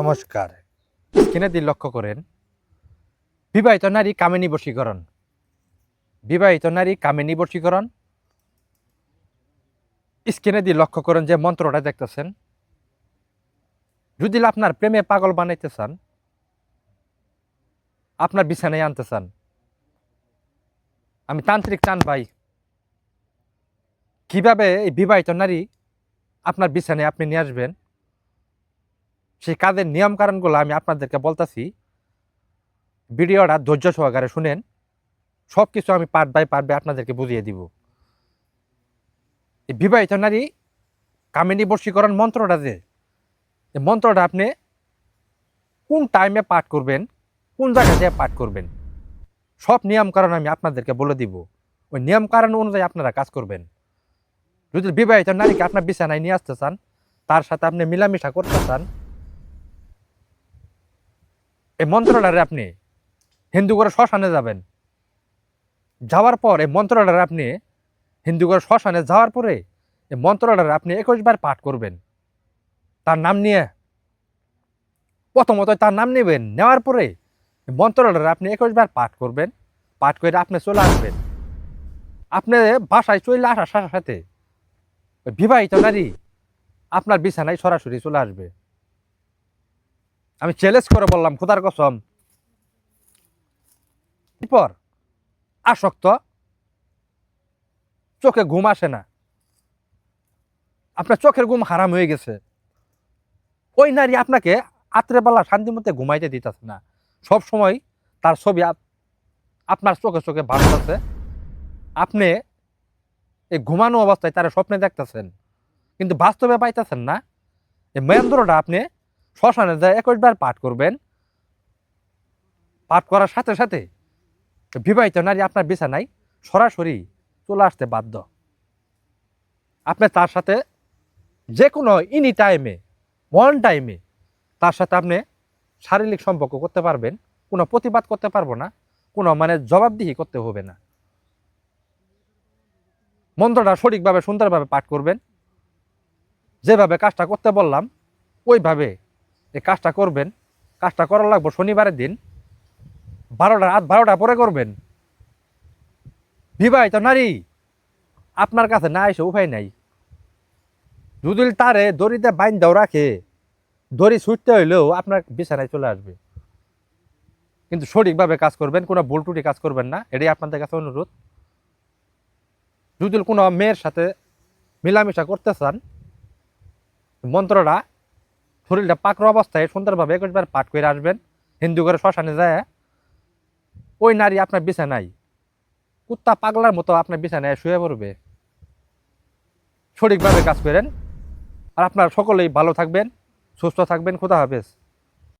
নমস্কার। স্ক্রিনে দিয়ে লক্ষ্য করেন, বিবাহিত নারী কামিনী বশীকরণ। বিবাহিত নারী কামিনী বশীকরণ। স্ক্রিনে দিয়ে লক্ষ্য করেন যে মন্ত্রটা দেখতেছেন। যদি আপনার প্রেমে পাগল বানাইতে চান, আপনার বিছানায় আনতে চান, আমি তান্ত্রিক চান ভাই, কীভাবে এই বিবাহিত নারী আপনার বিছানায় আপনি নিয়ে আসবেন। সেই কাজের নিয়ম কারণগুলো আমি আপনাদেরকে বলতেছি। ভিডিওটা ধৈর্য সহকারে শুনেন। সব কিছু আমি পার্ট বাই পার্ট বাই আপনাদেরকে বুঝিয়ে দিব। এই বিবাহিত নারী কামিনী বশীকরণ মন্ত্রটা যে মন্ত্রটা আপনি কোন টাইমে পাঠ করবেন, কোন জায়গা দিয়ে পাঠ করবেন, সব নিয়ম কারণ আমি আপনাদেরকে বলে দিব। ওই নিয়ম কারণ অনুযায়ী আপনারা কাজ করবেন। যদি বিবাহিত নারীকে আপনার বিছানায় নিয়ে আসতে চান, তার সাথে আপনি মিলামিশা করতে চান, এই মন্ত্রটারে আপনি হিন্দু করে শ্মশানে যাবেন। যাওয়ার পর এই মন্ত্রটারে আপনি হিন্দু করে শ্মশানে যাওয়ার পরে এই মন্ত্রটারে আপনি একুশ বার পাঠ করবেন। তার নাম নিয়ে, প্রথমত তার নাম নেবেন, নেওয়ার পরে এই আপনি একুশ বার পাঠ করবেন। পাঠ করে আপনি চলে আসবেন। আপনি বাসায় চলে আসার সাথে সাথে বিবাহিত নারী, আপনার বিছানায় সরাসরি চলে আসবে। আমি চ্যালেঞ্জ করে বললাম, খোদার কসম, এরপর আসক্ত, চোখে ঘুম আসে না। আপনার চোখের ঘুম হারাম হয়ে গেছে। ওই নারী আপনাকে আত্রে আত্রেবেলা শান্তি মতে ঘুমাইতে দিতেছে না। সব সময় তার ছবি আপ- আপনার চোখে চোখে ভাসতেছে। আপনি এই ঘুমানো অবস্থায় তারা স্বপ্নে দেখতেছেন। কিন্তু বাস্তবে পাইতেছেন না। এই মহেন্দ্রটা আপনি শ্মশানে যায় একুশ বার পাঠ করবেন। পাঠ করার সাথে সাথে বিবাহিত নারী আপনার বিছানায় সরাসরি চলে আসতে বাধ্য। আপনি তার সাথে যে কোনো ইনি টাইমে ওয়ান টাইমে তার সাথে আপনি শারীরিক সম্পর্ক করতে পারবেন। কোনো প্রতিবাদ করতে পারব না। কোনো মানে জবাবদিহি করতে হবে না। মন্ত্রটা সঠিকভাবে, সুন্দরভাবে পাঠ করবেন। যেভাবে কাজটা করতে বললাম, ওইভাবে এই কাজটা করবেন। কাজটা করা লাগবো শনিবারের দিন। বারোটা, রাত বারোটা পরে করবেন। বিবাহিত নারী, আপনার কাছে না এসে উপায় নাই। যদি তারে দড়িতে বাইন দাও রাখে, দড়ি ছুটতে হইলেও আপনার বিছানায় চলে আসবে। কিন্তু সঠিকভাবে কাজ করবেন, কোনো ভুল টুটি কাজ করবেন না, এটাই আপনাদের কাছে অনুরোধ। যদি কোনো মেয়ের সাথে মিলামিশা করতে চান, মন্ত্রটা শরীরটা পাকড় অবস্থায় সুন্দরভাবে একুশবার পাঠ করে আসবেন। হিন্দু করে শ্মশানে যায়, ওই নারী আপনার বিছানায়, কুত্তা পাগলার মতো আপনার বিছানায় শুয়ে পড়বে। সঠিকভাবে কাজ করেন। আর আপনারা সকলেই ভালো থাকবেন, সুস্থ থাকবেন, খোদা হাফেজ।